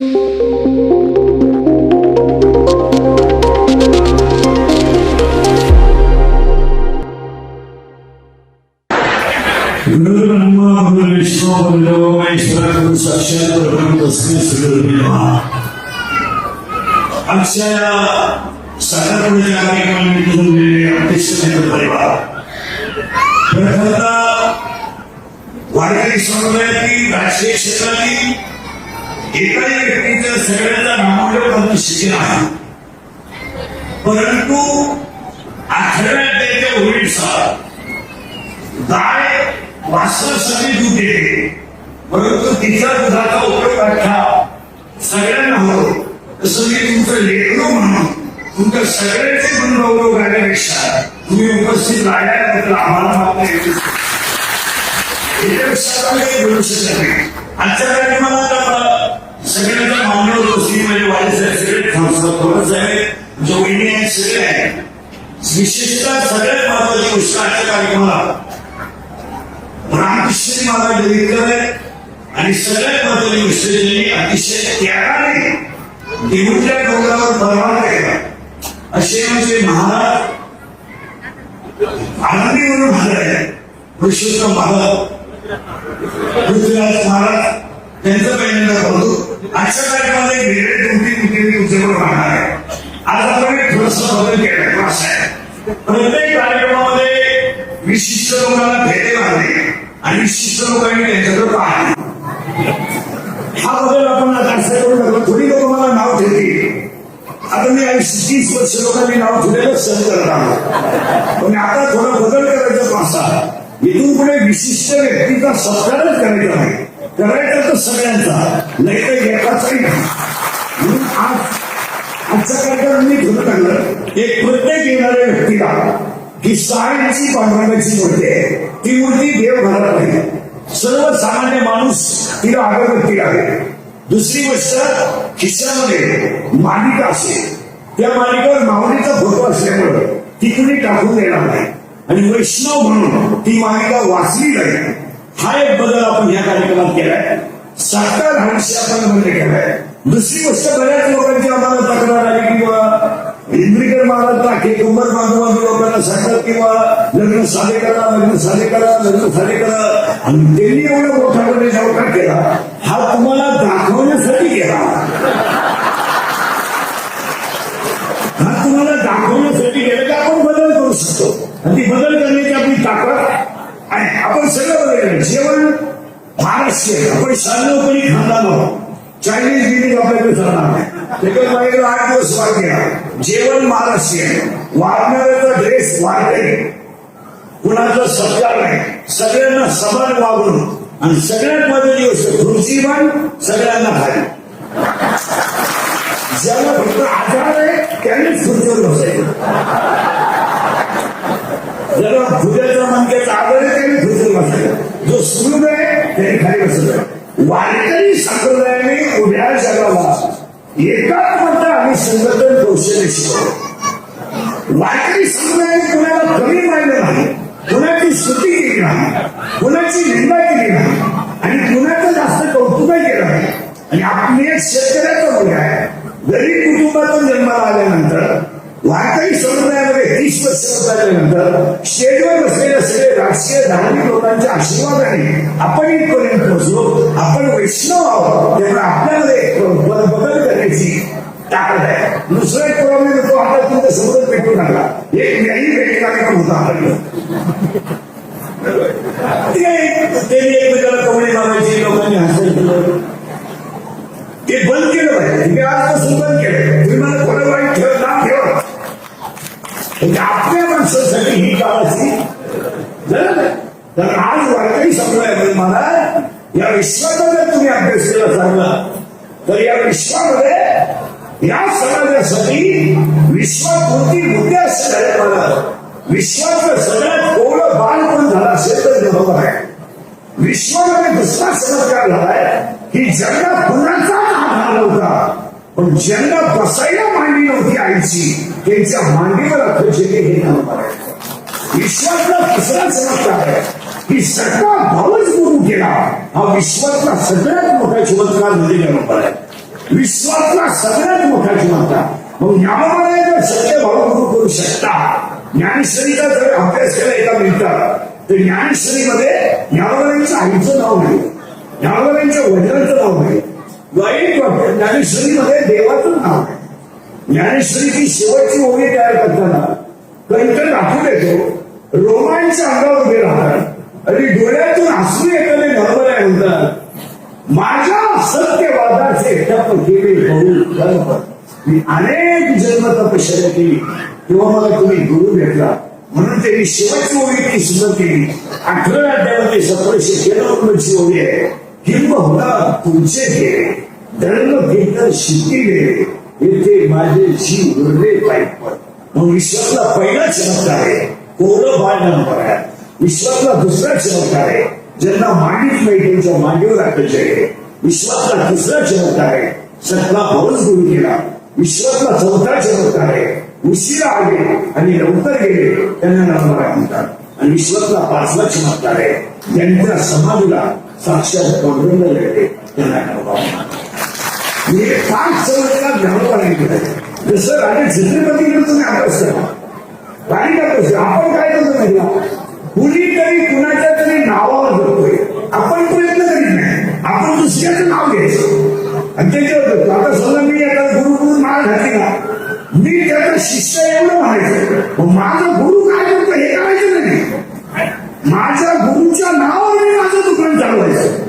गुरु ब्रह्मा गुरु विष्णू गुरु महेश्वर गुरु साक्षात परब्रह्म तस्मै श्री गुरुदेवा अक्षया साधारणच्या कार्यक्रमानिमित्त जमलेले व्यक्तीचं सगळ्यांचा नामांतर करणं शक्य नाही परंतु आठवड्यात त्याच्या ओळीनुसार गाय वासरासाठी दूध देते. परंतु तिचा दुधाचा उपयोग अठ्ठा सगळ्यांना होतो. तसं मी तुमचं लेखनो म्हणून तुमच्या सगळ्यांचे पण गौरव करण्यापेक्षा तुम्ही उपस्थित राहिल्याबद्दल आम्हाला मात्र येऊ शकत नाही. आजच्या कार्यक्रमात सगळ्यांचा मानव गोष्टी म्हणजे वाईस आहे सगळे संस्था थोडंच आहे जोडीने आहे सगळे आहे. विशेषतः सगळ्यात महत्वाची गोष्ट आजच्या कार्यक्रमात रामकृष्ण महाराज दलितकर आहे आणि सगळ्यात महत्वाची गोष्ट त्यांनी अतिशय त्यागाने देऊच्या डोंगरावर परवाना केला असे म्हणजे महाराज आनंदी म्हणून महाराज पुरुषोत्तम महाराज पृथ्वीराज महाराज त्यांचं पहिल्यांदा बोलतो आजच्या कार्यक्रमात एक दोन तीन मुद्दे मी राहणार आहे? आज आपण एक थोडस बदल केला तो हो, आहे. प्रत्येक कार्यक्रमामध्ये विशिष्ट लोकांना भेटे मारले आणि विशिष्ट लोकांनी त्यांच्याकडे पाहणे. हा बदल आपण आता करू लागलो थोडी लोक मला नाव ठेवतील. आता मी आयुष्य तीस वर्ष लोकांनी नाव ठेवलेलं सहन करत आलो. पण आता थोडा बदल करायचा पासा. इथून पुढे विशिष्ट व्यक्तीचा सत्कारच करायचा नाही. करायचा तर सगळ्यांचा. नाही तर नाही. म्हणून आज आजचा कार्यक्रम मी ठेवून टाकलं. एक प्रत्येक येणाऱ्या व्यक्तीला ही सायची पांडुरंगाची मूर्ती आहे ती मूर्ती देव घरात नाही. सर्वसामान्य माणूस तिला अगरबत्ती आहे. दुसरी गोष्ट खिशामध्ये मालिका असेल त्या मालिकेवर माऊलीचा फोटो असल्यामुळे ती कुणी टाकून देणार नाही. आणि वैष्णव म्हणून ती मालिका वाचली जाईल. हा एक बदल आपण या कार्यक्रमात केलाय. साकार हा आपण बंद केलाय दुसरी गोष्ट बऱ्याच लोकांची आम्हाला तक्रार आली किंवा इंद्रिकर महाराज टाके बांधवांनी लोकांना सांगतात किंवा लग्न साधे करा लग्न साधे करा लग्न साधे करा. आणि त्यांनी एवढा मोठापणे नवकार केला. हा तुम्हाला दाखवण्यासाठी केला. हा तुम्हाला दाखवण्यासाठी केला की आपण बदल करू शकतो. आणि ती बदल करण्याची आपली ताकद आहे. आपण सगळं बदल जेवण केलं जेवण महाराष्ट्रीय आपण शांतपणे खांदा आहोत चायनीज बिलिंग आपल्याकडे चालणार नाही त्याच्यात माझ्याकडे आठ दिवस वाट केला जेवण महाराष्ट्रीयन वाढणाऱ्याचा ड्रेस वाढते कुणाचा सत्कार नाही सगळ्यांना समान वागून आणि सगळ्यात महत्वाची गोष्ट खुर्ची पण सगळ्यांना खाली ज्याला फक्त आजार आहे त्यानेच खुर्चीवर बसायचं ज्याला भुजाचा मनक्याचा आजार आहे त्याने खुर्चीवर बसायचं जो सुरू आहे त्याने खाली बसायचं वारकरी संप्रदायाने उभ्या जगाला एकात्मता आणि संघटन कौशल्य शिकवलं. वारकरी संप्रदायाने कुणाला कमी मानलं नाही कुणाची स्तुती केली नाही कुणाची निंदा केली नाही आणि कुणाचं जास्त कौतुकही केलं नाही. आणि आपली एक शेतकऱ्याचा मुलगा आहे. गरीब कुटुंबातून जन्माला आल्यानंतर वारकरी समुदायामध्ये तीस वर्ष झाल्यानंतर स्टेजवर बसलेल्या सगळे राजकीय धार्मिक लोकांच्या आशीर्वादाने आपण इथपर्यंत पोहोचलो. आपण वैष्णव आहोत. त्यामुळे आपल्यामध्ये बदल करण्याची ताकद आहे. दुसरा एक प्रॉब्लेम येतो आपला तुमच्यासमोर भेटू टाकला एक न्यायी भेटी कार्यक्रम होता आपल्याकडे त्यांनी एकमेकाला कवडे मारायचे लोकांनी हसायला केलं ते बंद केलं पाहिजे. मी आजपासून बंद केलं. म्हणजे आपल्या माणसासाठी ही काळाची गरज तर आज वारकरी संप्रदायामध्ये मला या विश्वाचा जर तुम्ही अभ्यास केला चांगला तर या विश्वामध्ये या समाजासाठी विश्वात कोणती मुद्दे असते झाले मला. विश्वाचं सगळ्यात कोवळं बालपण झालं असेल तर बरोबर आहे. विश्वामध्ये दुसरा चमत्कार झालाय? की जगात पुन्हा पण ज्यांना बसायला मांडी नव्हती आईची त्यांच्या मांडीवर अध्यक्षते हे नाव विश्वातला दुसरा चमत्कार आहे. की सगळा भावच गुरु केला हा विश्वातला सगळ्यात मोठा चमत्कार म्हणजे नंबर आहे. विश्वातला सगळ्यात मोठा चमत्कार. मग ज्ञानामध्ये जर सत्य गुरु करू शकता ज्ञानेश्वरीचा जर अभ्यास केला एका मिनिटात तर ज्ञानेश्वरीमध्ये ज्ञानोबाईंच्या आईचं नाव नाही. ज्ञानोबाईंच्या वडिलांचं नाव नाही. वाईट वाटतं. ज्ञानेश्वरीमध्ये देवाचं नाव आहे. ज्ञानेश्वरीची शेवटची ओळी तयार करताना कंकण दाखवून येतो रोमांच्या अंगावर उभे राहतात. आणि डोळ्यातून हसू येताना बरोबर आहे म्हणतात माझ्या सत्यवादाचे टप केले बहु मी अनेक जन्म तपश्चर्या केली. तेव्हा मला तुम्ही गुरु भेटला. म्हणून त्यांनी शेवटची ओळी ती सुद्धा केली. अठरा अध्यायामध्ये सतराशे केंद्रची ओळी आहे. किंबहुना तुमचे केले धर्म घेतलं शिकती गेले येथे माझे जीव उरले पाहिजे. मग विश्वातला पहिला चमत्कार आहे कोरं बाळ नंबर आहे विश्वातला दुसरा चमत्कार आहे ज्यांना मागित नाही त्यांच्या मागेवर अटकायचे आहे. विश्वातला तिसरा चमत्कार आहे सतला भाऊच गुरु केला. विश्वातला चौथा चमत्कार आहे उशिरा आले आणि लवकर गेले त्यांना नंबर म्हणतात. आणि विश्वातला पाचवा चमत्कार आहे त्यांच्या समाधीला साक्षात पांडुरंग भेटले त्यांना नंबर म्हणतात. हे पाच चमत्कार ज्ञानोबाने केले जसं राजा छत्रपतीकडे तुम्ही अभ्यास करा राणी अभ्यास आपण काय करतो नाही कुणीतरी कुणाच्या तरी नावावर करतोय आपण प्रयत्न करीत नाही. आपण दुसऱ्याचं नाव घ्यायचं. आणि त्याच्यावर जगतो आता समजा मी आता गुरु गुरु माळ घातली ना मी त्याचा शिष्य एवढं म्हणायचं. मग माझा गुरु काय करतो? हे करायचं नाही. माझ्या गुरुच्या नावावर माझं दुकान चालवायचं.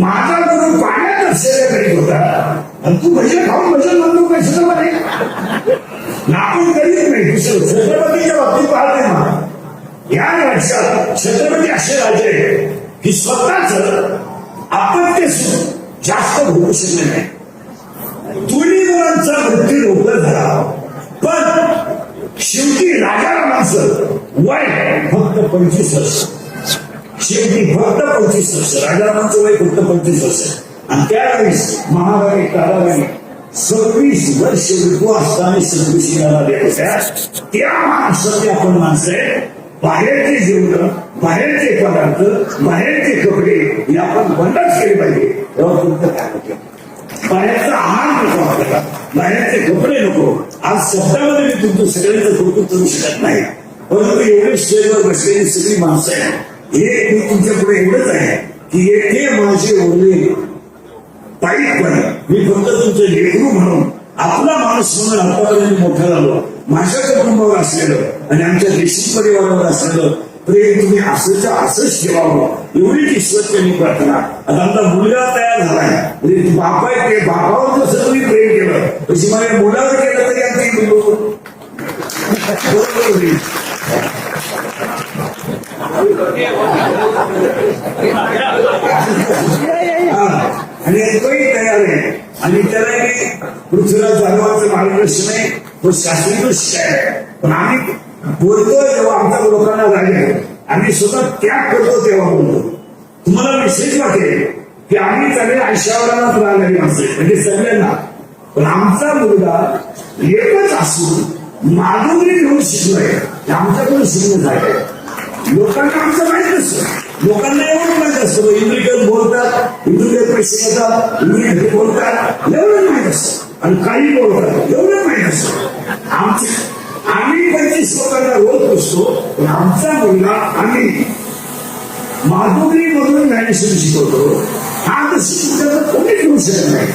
माझा करीत होता. आणि तू भजन खाऊन भजन म्हणतो काय सुद्धा नाही? आपण करीत नाही. दुसरं छत्रपतीच्या बाबतीत पाहते ना या राज्यात छत्रपती असे राजे की स्वतःच अपत्य जास्त भोगू शकले नाही. दोन्ही मुलांचा मृत्यू लवकर झाला. पण शेवटी राजाला माणसं वय फक्त पंचवीस वर्ष. शेवटी फक्त पंचवीस वर्ष. राजारामांचं वय फक्त पंचवीस वर्ष. आणि त्यावेळेस महाराणी कालावधी सव्वीस वर्ष विकू असताना सदृशीला होत्या. त्या महाराष्ट्रातली आपण माणसं आहे बाहेरचे जेवण बाहेरचे पदार्थ बाहेरचे कपडे हे आपण बंदच केले पाहिजे. तेव्हा तुमचं काय होतं? बाहेरचा आहार नको आपल्याला. बाहेरचे कपडे नको. आज शब्दामध्ये मी तुमचं सगळ्यांचं कौतुक करू शकत नाही. परंतु एवढे स्टेजवर बसलेली सगळी माणसं आहे हे मी तुमच्यापुढे एवढंच आहे की ते माझे ओरले पायीपणे मी फक्त तुमचं लेखरू म्हणून आपला माणूस म्हणून आतापर्यंत मोठा झालो. माझ्या कुटुंबावर असलेलं आणि आमच्या देशी परिवारावर असलेलं प्रेम तुम्ही असंच्या असंच ठेवावं. एवढीच ईश्वरची प्रार्थना. आता आमचा मुलगा तयार झालाय. म्हणजे बापा आहे ते बापावर जसं तुम्ही प्रेम केलं तशी माझ्या मुलावर केलं तरी आमची बरोबर होईल. हा. आणि तोही तयार आहे आणि त्याला पृथ्वीराज जाधवाचं मार्गदर्शन आहे. तो शास्त्रीय शिकाय पण आम्ही बोलतो तेव्हा आमच्या लोकांना लागेल आम्ही स्वतः त्याग करतो तेव्हा बोलतो. तुम्हाला विशेष वाटेल की आम्ही सगळे आयुष्यावरांनाच राहणारी माणसं म्हणजे सगळ्यांना. पण आमचा मुलगा एकच असून माधुरी घेऊन शिकलोय. आमच्याकडून शिकणं झालंय लोकांना आमचं माहीत नसतं. लोकांना एवढं माहीत असतं इंग्लिश बोलतात इंद्रिकेत पैसे घेतात इंद्रिकेत बोलतात एवढं माहीत असतं. आणि काही बोलतात एवढं माहीत असतं. आमचे आम्ही पंचवीस स्वतःला रोज असतो पण आमचा मुलगा आम्ही माधुरी मधून ज्ञानेश्वरी शिकवतो. हा तर शिकवण्याचं कोणी ठेवू शकत नाही.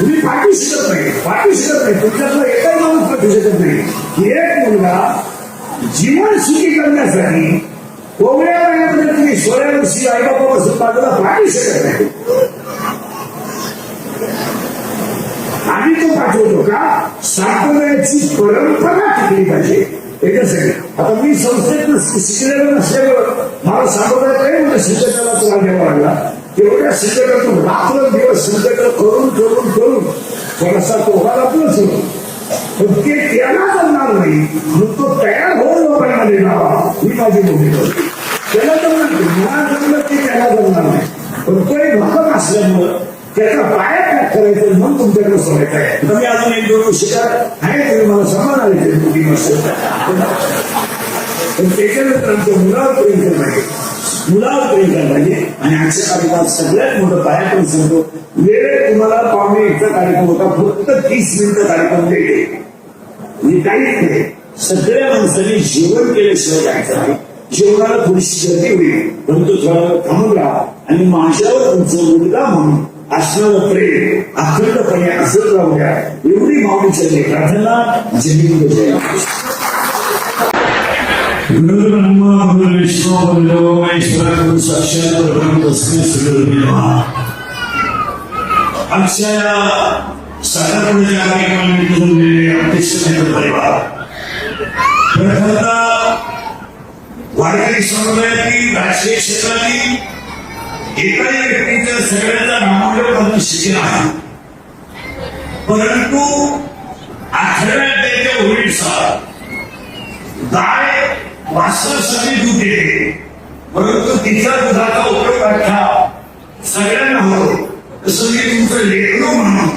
तुम्ही पाठवू शकत नाही पाठवू शकत नाही. तुमच्यातला एकही माणूस पाठवू शकत नाही. एक मुलगा जीवन सुखी करण्यासाठी कोवळ्या वयामध्ये तुम्ही सोळ्या वर्षी आईबापापासून बाजूला पाठवू शकत नाही आम्ही तो पाठवतो का साठवण्याची परंपरा टिकली पाहिजे याच्यासाठी आता मी संस्थेत शिकलेलं नसल्यामुळं मला सांगता काही मला शिक्षकाला त्रास द्यावा लागला तेवढ्या शिक्षकातून रात्र दिवस संकट करून करून करून थोडासा तोहाला प्लस होतो पण ते त्याला जमणार नाही म्हणून तो तयार होऊन लोकांना देणारा ही माझी भूमिका होती त्याला जमणार नाही जमलं ते त्याला जमणार नाही पण तो एक भक्त असल्यामुळं त्याचा पाया पॅक करायचं मग तुमच्याकडे सोडायचं आहे तुम्ही अजून एक दोन शिकार आहे तुम्ही मला समान आले बुद्धी पण त्याच्यानंतर आमच्या मुलावर प्रेम केलं नाही मुलावर प्रेम करायला पाहिजे आणि आजच्या कार्यक्रमात सगळ्यात मोठं पाया पण सांगतो वेळ तुम्हाला पावणे एकचा कार्यक्रम होता फक्त तीस मिनिटं कार्यक्रम देते म्हणजे काहीच नाही सगळ्या माणसांनी जेवण केल्याशिवाय जायचं नाही जेवणाला थोडीशी गर्दी होईल परंतु थोडा थांबून राहा आणि माझ्यावर तुमचं मुलगा म्हणून असणारं प्रेम अखंडपणे असं राहू द्या एवढी माऊलीच्या प्रार्थना जमीन जय गुरुब्रह्मा गुरुविष्णू गुरुदेव महेश्वर गुरु साक्षात कार्यक्रमानिमित्त अध्यक्ष परिवार. प्रथमतः वारकरी समुदायातील राजकीय क्षेत्रातील एकाही व्यक्तीचं सगळ्यांचा नामांतर करून शिकेल आहे परंतु आठवड्यात त्याच्या होळीचा गाय वासरासाठी दूध देते. परंतु तिचा दुधाचा उपयोग अठ्ठा सगळ्यांना होतो. तसं मी तुमचं लेखनो म्हणून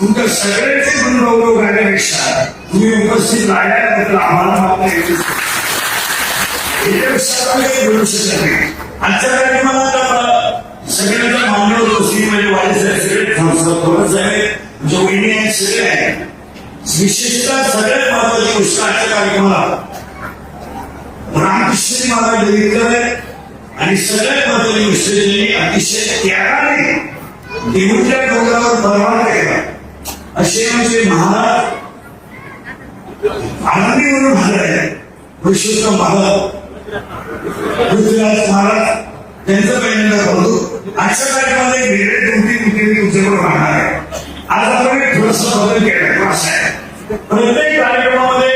तुमच्या सगळ्यांचे गुण गौरव करण्यापेक्षा तुम्ही उपस्थित राहिल्याबद्दल आम्हाला मात्र याच्यापेक्षा आम्ही काही बोलू शकत नाही आजच्या कार्यक्रमात आता सगळ्यांचा मान्यवर गोष्टी म्हणजे वाढीसाहेब सगळे संस्था थोडंच जो वहिनी आहेत सगळे आहेत विशेषतः सगळ्यात महत्वाची गोष्ट आजच्या कार्यक्रमाला रामकृष्ण महाराज बघितलं आणि सगळ्यात महत्वाची गोष्ट त्यांनी अतिशय त्यागाने देऊच्या डोंगरावर परवाना केला असे म्हणजे महाराज आनंदी म्हणून महाराज पुरुषोत्तम महाराज पृथ्वीराज महाराज त्यांचं पहिल्यांदा करतो आजच्या कार्यक्रमात एक वेगळे दोन तीन मुख्यमंत्री तुमच्याकडे राहणार आहे. आज आपण एक थोडस बदल केला तो आहे. प्रत्येक कार्यक्रमामध्ये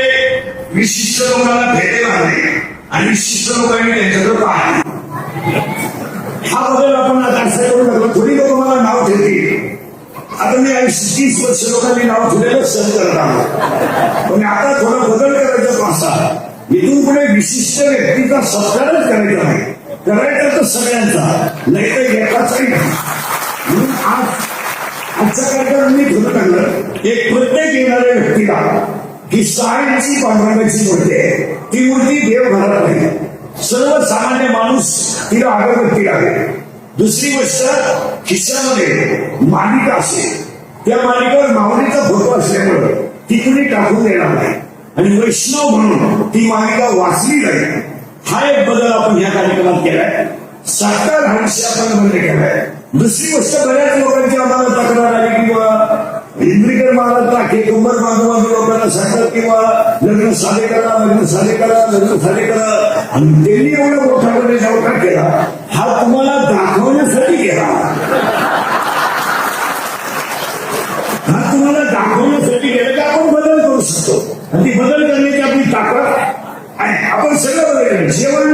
विशिष्ट लोकांना भेटे मारले आणि विशिष्ट लोकांनी त्यांच्याकडे पाहिले हा बदल आपण आता असं करू लागलो थोडी लोक मला नाव ठेवतील. आता मी आयुष्य तीस वर्ष लोकांनी नाव ठेवलेलं सहन करत आलो. पण आता थोडा बदल करायचा तो इथून पुढे विशिष्ट व्यक्तीचा सत्कारच करायचा नाही करायचा तर सगळ्यांचा. नाही तर एकाचाही नाही. म्हणून आज आजच्या कार्यक्रम मी ठरवून टाकलं. एक प्रत्येक येणाऱ्या व्यक्तीला ही सायन्सची पांडुरंगाची मूर्ती आहे ती मूर्ती देव घरात नाही. सर्वसामान्य माणूस तिला अगरबत्ती आहे दुसरी गोष्ट खिशामध्ये मालिका असेल. त्या मालिकेवर माऊलीचा फोटो असल्यामुळं ती कुणी टाकून देणार नाही. आणि वैष्णव म्हणून ती मालिका वाचली जाईल हा एक बदल आपण या कार्यक्रमात केलाय. साखर हा आपण बंद केलाय. दुसरी गोष्ट बऱ्याच लोकांची आम्हाला तक्रार आली किंवा इंद्रिकर महाराज टाके कंबर बांधवांनी लोकांना सांगतात किंवा लग्न साधे करा लग्न साधे करा लग्न साधे करा. आणि त्यांनी एवढा मोठा मध्ये नवकार केला. हा तुम्हाला दाखवण्यासाठी केला. हा तुम्हाला दाखवण्यासाठी केला की आपण बदल करू शकतो. आणि ती बदल करण्याची आपली ताकद आणि आपण सगळं बदल जेवण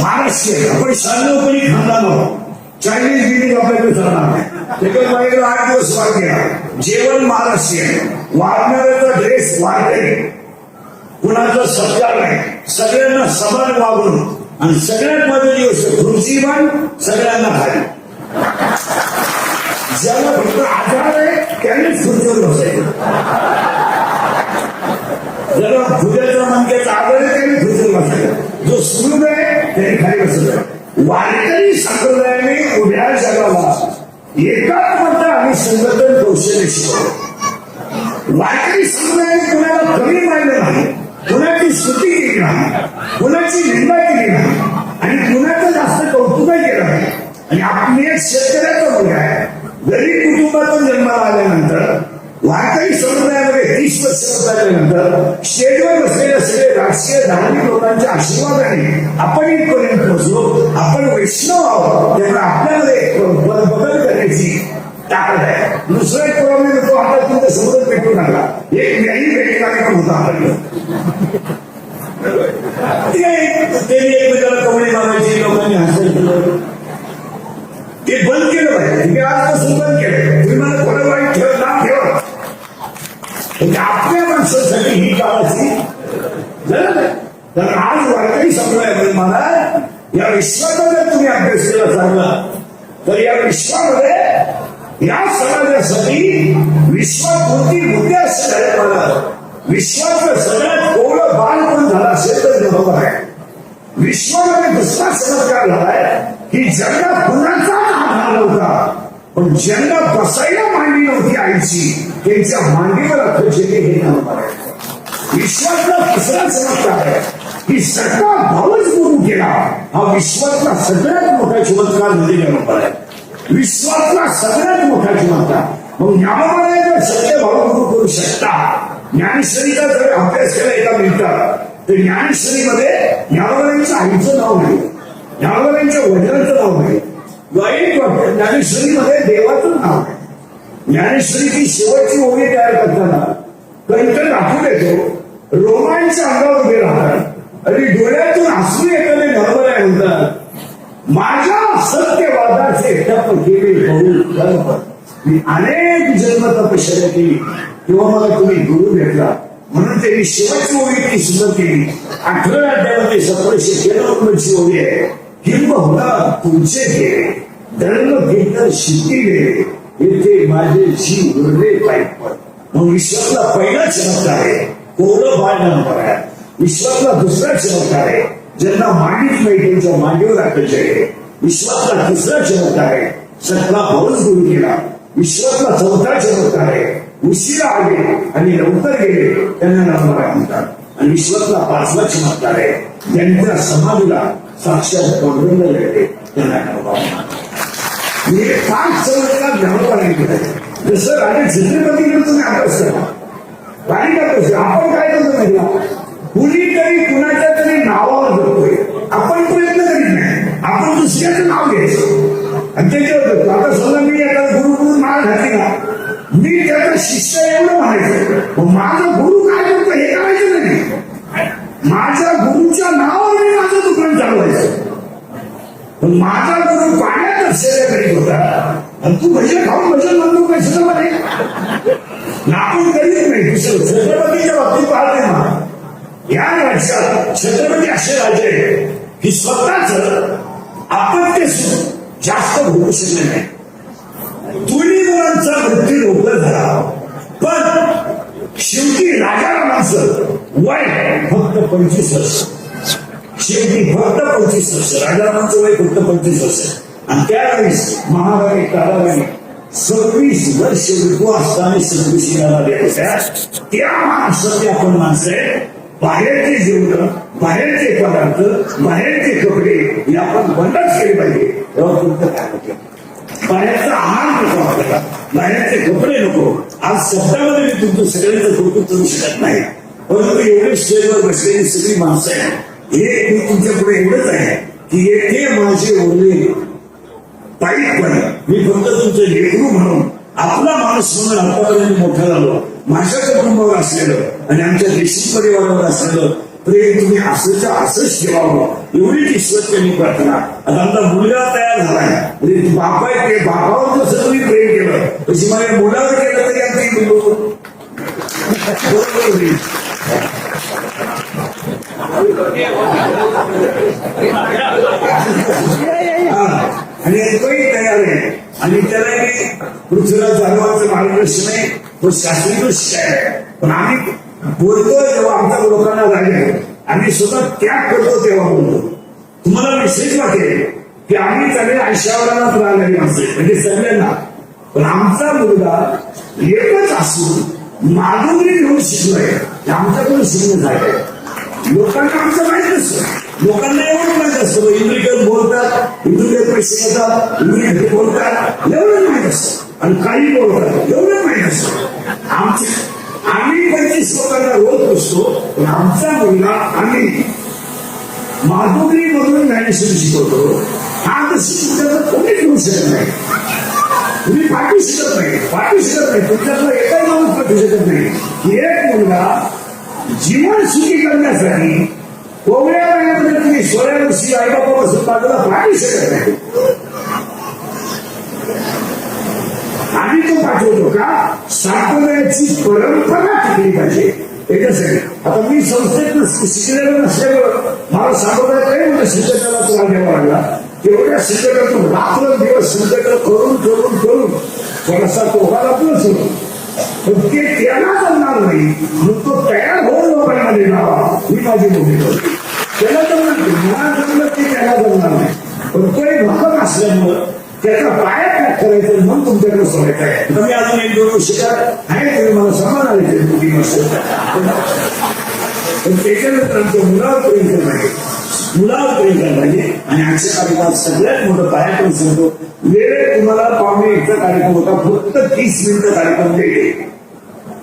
महाराष्ट्रीयन आपण शांतपणे खाणार आहोत चायनीज बिलिंग आपल्याकडे चालणार नाही. बाहेर आठ दिवस वाद केला जेवण महाराष्ट्रीयन वाढणाऱ्याचा ड्रेस वाढते. कुणाचा सत्कार नाही. सगळ्यांना समान वागून आणि सगळ्यात महत्वाची गोष्ट खुर्ची पण सगळ्यांना खाली ज्याला फक्त आजार आहे त्यानेच खुर्चीवर बसायचं जरा भुजाचा मनक्याचा आदर त्यांनी त्याने खुर्चीवर जो सुरू आहे त्यांनी खाली बसायचं वारकरी संप्रदायाने उभ्या जगाला एकात्मता आणि संघटन कौशल्य शिकवलं. वारकरी संप्रदायाने कुणाला कमी मानलं नाही कुणाची स्तुती केली नाही कुणाची निंदा केली नाही आणि कुणाचं जास्त कौतुकही केलं नाही. आणि आपली एक शेतकऱ्याचा मुलगा आहे. गरीब कुटुंबातून जन्माला आल्यानंतर वारकरी संप्रदाय तीस वर्ष झाल्यानंतर स्टेजवर बसलेल्या सगळे राजकीय धार्मिक लोकांच्या आशीर्वादाने आपण इथपर्यंत पोहोचलो. आपण वैष्णव आहोत. त्यामुळे आपल्यामध्ये बदल करण्याची ताकद आहे. दुसरा एक प्रॉब्लेम येतो आता तुमच्यासमोर पेटवून टाकला एक व्याही भेटी कार्यक्रम होता आपल्याकडे त्यांनी एकमेकाला कवडे मारायचे लोकांनी हसायला केलं ते बंद केलं पाहिजे. मी आजपासून बंद केलं. तुम्ही मला कोणा वाईट ठेव ना ठेवा आपल्या माणसासाठी ही काळाची गरज आहे कारण आज वारकरी संप्रदायामध्ये मला या विश्वामध्ये तुम्ही अभ्यास केला चांगला तर या विश्वामध्ये या समाजासाठी विश्वात कोणती मुद्दे असते मला. विश्वाचं सगळ्यात कोवळं बाल पण झालं असेल तर बरोबर आहे विश्वामध्ये दुसरा चमत्कार झालाय की ज्यांना कुणाचा हात आला होता पण ज्यांना बसायला मांडी नव्हती आईची त्यांच्या मांडीवर जे हे नाव विश्वातला दुसरा चमत्कार आहे. की सगळा भावच गुरु केला. हा विश्वातला सगळ्यात मोठा चमत्कार म्हणजे नंबर आहे विश्वातला सगळ्यात मोठा चमत्कार. मग ज्ञानोबाने सत्य भाव करू शकता ज्ञानेश्वरीचा जर अभ्यास केला एका मिनिटात तर ज्ञानेश्वरीमध्ये ज्ञानोबांच्या आईचं नाव नाही. ज्ञानोबांच्या वडिलांचं नाव नाही. वाईट वाटतं. ज्ञानेश्वरीमध्ये देवाचं नाव आहे. ज्ञानेश्वरीची शेवटची ओळी तयार करताना कंठ दाखवून येतो रोमांच्या अंगावर उभे राहतात आणि डोळ्यातून हसू येताना बरोबर आहे म्हणतात माझ्या सत्यवादाचे टप केले बहु मी अनेक जन्म तपश्चर्या केली. तेव्हा मला तुम्ही गुरु भेटला. म्हणून त्यांनी शेवटची ओळी ती सुद्धा केली. अठरा अध्यामध्ये सतराशे केलं ओळी आहे. किंबहुना तुमचे गेले धर्म घेतलं शिट्टी गेले येथे माझे जीव उरले पाहिजे. मग विश्वातला पहिला चमत्कार आहे. कोरं बाळ नंबर आहे विश्वातला दुसरा चमत्कार आहे. ज्यांना मांडीत नाही त्यांच्या मांडीवर आकायचे आहे. विश्वातला तिसरा चमत्कार आहे. सगळा भाऊच गुरु केला विश्वातला चौथा चमत्कार आहे. उशिरा आले आणि लवकर गेले. त्यांना नंबर म्हणतात. आणि विश्वातला पाचवा चमत्कार आहे. त्यांच्या समाधीला साक्षात पांडुरंग भेटले त्यांना नंबर म्हणतात हे पाच चमत्कार ज्ञानोबाने केले जसं राजा छत्रपतीकडे आपण काय करतो नाही कुणीतरी कुणाच्या तरी नावावर जगतोय आपण प्रयत्न करीत नाही आपण दुसऱ्याचं नाव घ्यायचं आणि त्याच्यावर जगतो आता समजा मी आता गुरु गुरु माळ घातली ना मी त्याचा शिष्य एवढं म्हणायचं माझा गुरु काय करतो हे करायचं नाही माझ्या गुरुच्या नावावर मी माझा गुरु पाण्यात सेवा करीत होता. आणि तू भजन खाऊन भजन म्हणतो काय कशाचं म्हणे आपण करीत नाही. दुसरं छत्रपतीच्या बाबतीत पाहते ना या राज्यात छत्रपती असे राजे आहेत की स्वतःच आपत्य जास्त भोगू शकले नाही. दोन्ही मुलांचा मृत्यू रोखला झाला. पण शेवटी राजारामाचं वय फक्त पंचवीस वर्ष. शेवटी फक्त पंचवीस वर्ष राजारामांचं वय फक्त पंचवीस वर्ष. आणि त्यावेळेस महाराणी काळाबाई सव्वीस वर्ष ऋतू असताना संकुशीला देत होत्या. त्या महाराष्ट्रातली आपण माणसं आहे बाहेरचे जेवण बाहेरचे पदार्थ बाहेरचे कपडे हे आपण बंदच केले पाहिजे. तेव्हा तुमचं काय होतं? बाहेरचा आहार नको आपल्याला. बाहेरचे कपडे नको. आज शब्दामध्ये मी तुमचं सगळ्यांचं कौतुक करू शकत नाही. परंतु एवढे स्टेजवर बसलेली सगळी माणसं आहे हे मी तुमच्यापुढे एवढंच आहे की येथे माझे ओरले पण मी फक्त तुमचं लेकरू म्हणून आपला माणूस म्हणून आतापर्यंत मोठा झालो. माझ्या कुटुंबावर असलेलं आणि आमच्या देशी परिवारावर असलेलं प्रेम तुम्ही असंच असंच ठेवावं. एवढीच ईश्वरची प्रार्थना. आता आमचा मुलगा तयार झालाय. म्हणजे बापा आहे ते बापावर जसं तुम्ही प्रेम केलं तशी माझ्या मुलावर केलं तरी आमची मुलं बरोबर होईल. हा. आणि तोही तयार आहे आणि त्याला मी पृथ्वीराज जाधवांचं मार्गदर्शन आहे तो शास्त्रीय शिकाय पण आम्ही बोलतो तेव्हा आमच्या लोकांना लागेल आम्ही स्वतः त्याग करतो तेव्हा बोलतो तुम्हाला विशेष वाटेल की आम्ही सगळे आयुष्यावरांना राहणारी माणसं म्हणजे सगळ्यांना पण आमचा मुलगा एकच असून मागून घेऊन शिकलोय आमच्याकडून शिकणं झालंय लोकांना आमचं माहीत नसतं. लोकांना एवढं माहीत असतं. इंग्लिश बोलतात इंग्लिश पैसे घेतात इंग्लिश बोलतात एवढं माहीत असतं. आणि काही बोलतात एवढं माहीत असतं. आमचे आम्ही पंचवीस लोकांना रोज बसतो पण आमचा मुलगा आम्ही माधुरी मधून ज्ञानेश्वरी शिकवतो. हा तर शिकवण्याचं कोणी घेऊ शकत नाही. तुम्ही पाठवू शकत नाही. पाठवू शकत नाही. तुमच्यातला एकही माणूस पाठवू शकत नाही. एक मुलगा जीवन सुखी करण्यासाठी कोवळ्या वयामध्ये तुम्ही सोळ्या वर्षी आईबापापासून बाजूला पाठवू शकत नाही. आम्ही तो पाठवतो का? सातव्याची परंपरा टिकली पाहिजे. त्याच्यासाठी आता मी संस्थेत शिकलेलं नसल्यामुळं मला सांगत काही म्हणजे शिक्षकाला त्रास द्यावा लागला तेवढ्या शिक्षकातून रात्र दिवस शिक्षक करून करून करून थोडासा तोहाला प्लस होतो पण ते त्याला जमणार नाही. म्हणून तो तयार होऊन लोकांना देणारा ही माझी भूमिका त्याला जमणार नाही. मला जमलं ते त्याला जमणार नाही. पण तो एक भक्त असल्यामुळं त्याचा पाया पॅक करायचं म्हणून तुमच्याकडे सोडायचं आहे. तुम्ही अजून एक दोन शिकार आहे तुम्ही मला समान आले तुम्ही पण त्याच्यानंतर आमच्या मुलावर प्रेम केलं पाहिजे मुलावर प्रेम केलं पाहिजे आणि आजच्या कार्यक्रमात सगळ्यात मोठं पाया पण सांगतो वेळ तुम्हाला पावणे एकचा कार्यक्रम होता. फक्त तीस मिनिटं कार्यक्रम वेळ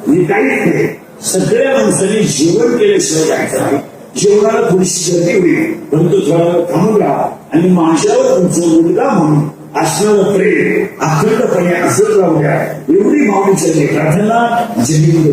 म्हणजे काहीच नाही सगळ्या माणसाने जेवण केल्याशिवाय जायचं नाही. जेवणाला थोडीशी गर्दी होईल. परंतु थोडा थांबून राहा आणि माझ्यावर तुमचं मुलगा म्हणून असणारं प्रेम अखंडपणे असंच राहूया. एवढी माऊलीच्या प्रार्थना जमीन